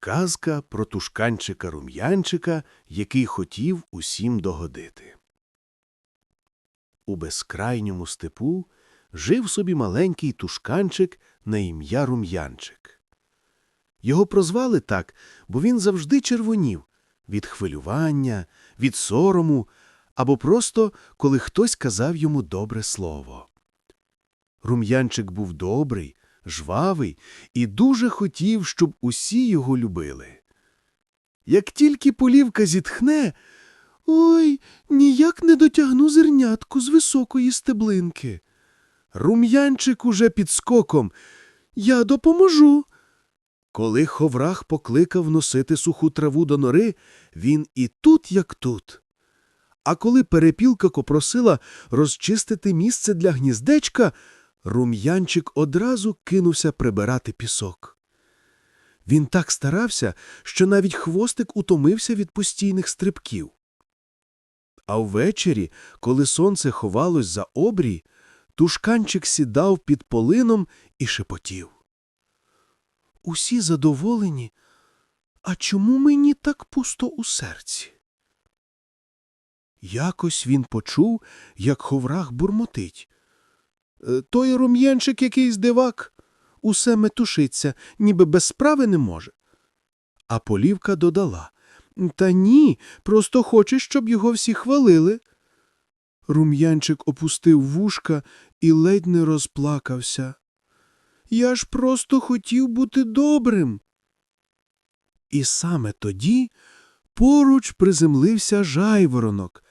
Казка про тушканчика рум'янчика, який хотів усім догодити. У безкрайньому степу жив собі маленький тушканчик на ім'я Рум'янчик. Його прозвали так, бо він завжди червонів від хвилювання, від сорому або просто коли хтось казав йому добре слово. Рум'янчик був добрий, жвавий і дуже хотів, щоб усі його любили. Як тільки полівка зітхне, ой, ніяк не дотягну зернятку з високої стеблинки. Рум'янчик уже під скоком. Я допоможу. Коли ховрах покликав носити суху траву до нори, він і тут, як тут. А коли перепілка попросила розчистити місце для гніздечка, рум'янчик одразу кинувся прибирати пісок. Він так старався, що навіть хвостик утомився від постійних стрибків. А ввечері, коли сонце ховалось за обрій, тушканчик сідав під полином і шепотів. Усі задоволені, а чому мені так пусто у серці? Якось він почув, як ховрах бурмотить. «Е, Той рум'янчик якийсь дивак, усе метушиться, ніби без справи не може. А полівка додала Та ні, просто хоче, щоб його всі хвалили. Рум'янчик опустив вушка і ледь не розплакався. Я ж просто хотів бути добрим. І саме тоді поруч приземлився жайворонок,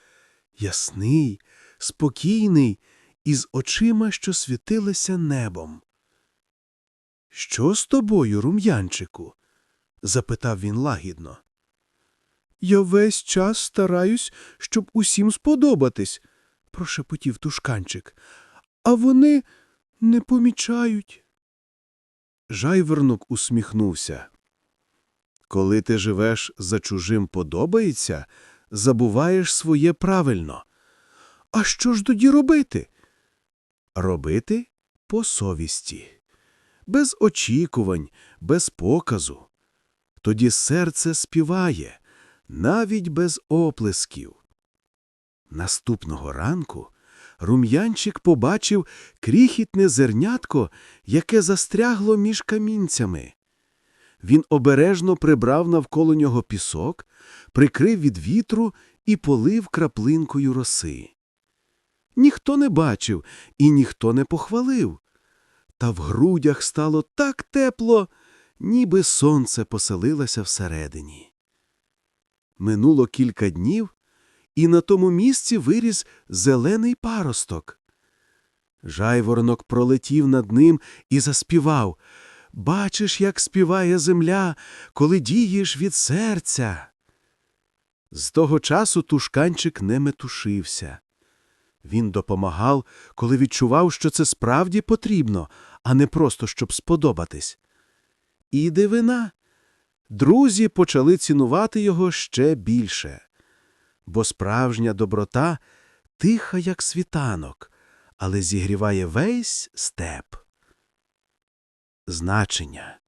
ясний, спокійний, із очима, що світилися небом. Що з тобою, рум'янчику? запитав він лагідно. Я весь час стараюсь, щоб усім сподобатись, прошепотів тушканчик, а вони не помічають. Жайвернок усміхнувся. Коли ти живеш за чужим подобається, забуваєш своє правильно. А що ж тоді робити? Робити по совісті, без очікувань, без показу. Тоді серце співає, навіть без оплесків. Наступного ранку рум'янчик побачив кріхітне зернятко, яке застрягло між камінцями. Він обережно прибрав навколо нього пісок, прикрив від вітру і полив краплинкою роси. Ніхто не бачив і ніхто не похвалив. Та в грудях стало так тепло, ніби сонце поселилося всередині. Минуло кілька днів, і на тому місці виріс зелений паросток. Жайворонок пролетів над ним і заспівав Бачиш, як співає земля, коли дієш від серця. З того часу тушканчик не метушився. Він допомагав, коли відчував, що це справді потрібно, а не просто щоб сподобатись. І дивина. Друзі почали цінувати його ще більше. Бо справжня доброта тиха, як світанок, але зігріває весь степ. Значення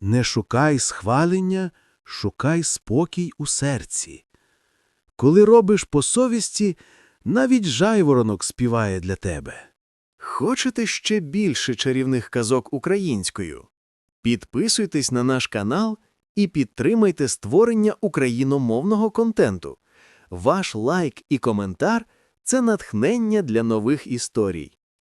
Не шукай схвалення, шукай спокій у серці. Коли робиш по совісті, навіть жайворонок співає для тебе. Хочете ще більше чарівних казок українською? Підписуйтесь на наш канал і підтримайте створення україномовного контенту. Ваш лайк і коментар це натхнення для нових історій.